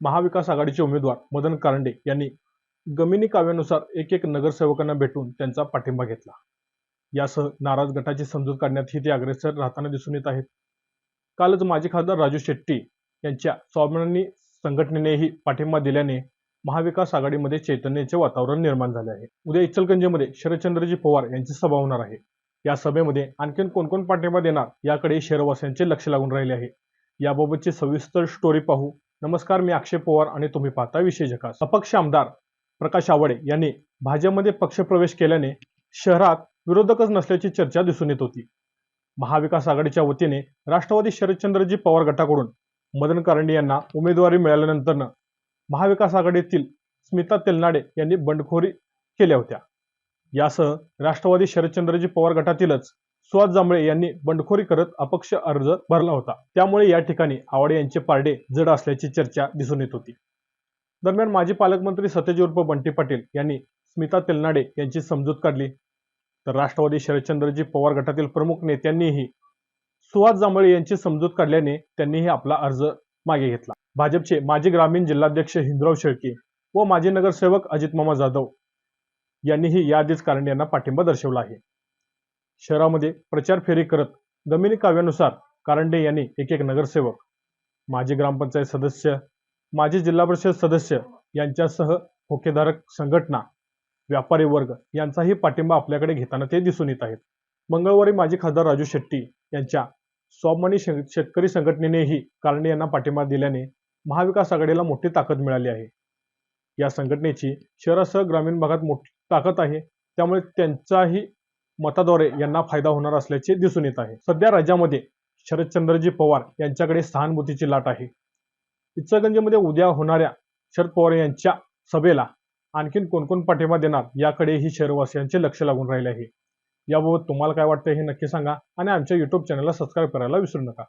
महाविकास आघाडीचे उमेदवार मदन कारंडे यांनी गमिनी काव्यानुसार एक एक नगरसेवकांना भेटून त्यांचा पाठिंबा घेतला. यासह नाराज गटाची समजूत काढण्यातही ते अग्रेसर राहताना दिसून येत आहेत. कालच माजी खासदार राजू शेट्टी यांच्या स्वाभिमानी संघटनेनेही पाठिंबा दिल्याने महाविकास आघाडीमध्ये चैतन्याचे वातावरण निर्माण झाले आहे. उद्या इचलकंजीमध्ये शरदचंद्रजी पवार यांची सभा होणार आहे. या सभेमध्ये आणखीन कोणकोण पाठिंबा देणार याकडे शहरवासियांचे लक्ष लागून राहिले आहे. याबाबतची सविस्तर स्टोरी पाहू नमस्कार मी अक्षय पवार आणि तुम्ही पाहता विशेष जकास अपक्ष आमदार प्रकाश आवडे यांनी भाजपमध्ये पक्षप्रवेश केल्याने शहरात विरोधकच नसल्याची चर्चा दिसून येत होती. महाविकास आघाडीच्या वतीने राष्ट्रवादी शरदचंद्रजी पवार गटाकडून मदन कारंडे यांना उमेदवारी मिळाल्यानंतर महाविकास आघाडीतील स्मिता तेलनाडे यांनी बंडखोरी केल्या होत्या. यासह राष्ट्रवादी शरदचंद्रजी पवार गटातीलच सुहास जांभळे यांनी बंडखोरी करत अपक्ष अर्ज भरला होता. त्यामुळे या ठिकाणी आवडे यांचे पारडे जड असल्याची चर्चा दिसून येत होती. दरम्यान माजी पालकमंत्री सतेज उर्फ बंटी पाटील यांनी स्मिता तेलनाडे यांची समजूत काढली. तर राष्ट्रवादी शरदचंद्रजी पवार गटातील प्रमुख नेत्यांनीही सुहास जांभळे यांची समजूत काढल्याने त्यांनीही आपला अर्ज मागे घेतला. भाजपचे माजी ग्रामीण जिल्हाध्यक्ष हिंदराव शेळके व माजी नगरसेवक अजित मामा जाधव यांनीही याआधीच कारंडे यांना पाठिंबा दर्शवला आहे. शहरामध्ये प्रचार फेरी करत जमिनी काव्यानुसार कारंडे यांनी एक एक नगरसेवक माजी ग्रामपंचायत सदस्य माजी जिल्हा परिषद सदस्य यांच्यासह ठोकेधारक संघटना व्यापारी वर्ग यांचाही पाठिंबा आपल्याकडे घेताना ते दिसून येत आहेत. मंगळवारी माजी खासदार राजू शेट्टी यांच्या स्वाभिमानी शेतकरी संघटनेनेही कारंडे यांना पाठिंबा दिल्याने महाविकास आघाडीला मोठी ताकद मिळाली आहे. या संघटनेची शहरासह ग्रामीण भागात मोठी ताकद आहे. त्यामुळे त्यांचाही मताद्वारे यांना फायदा होणार असल्याचे दिसून येत आहे. सध्या राज्यामध्ये शरदचंद्रजी पवार यांच्याकडे सहानुभूतीची लाट आहे. इचलगंजीमध्ये उद्या होणाऱ्या शरद पवार यांच्या सभेला आणखीन कोण कोण पाठिंबा देणार याकडेही शहरवासियांचे लक्ष लागून राहिले आहे. याबाबत तुम्हाला काय वाटतं हे नक्की सांगा आणि आमच्या युट्यूब चॅनलला सबस्क्राईब करायला विसरू नका.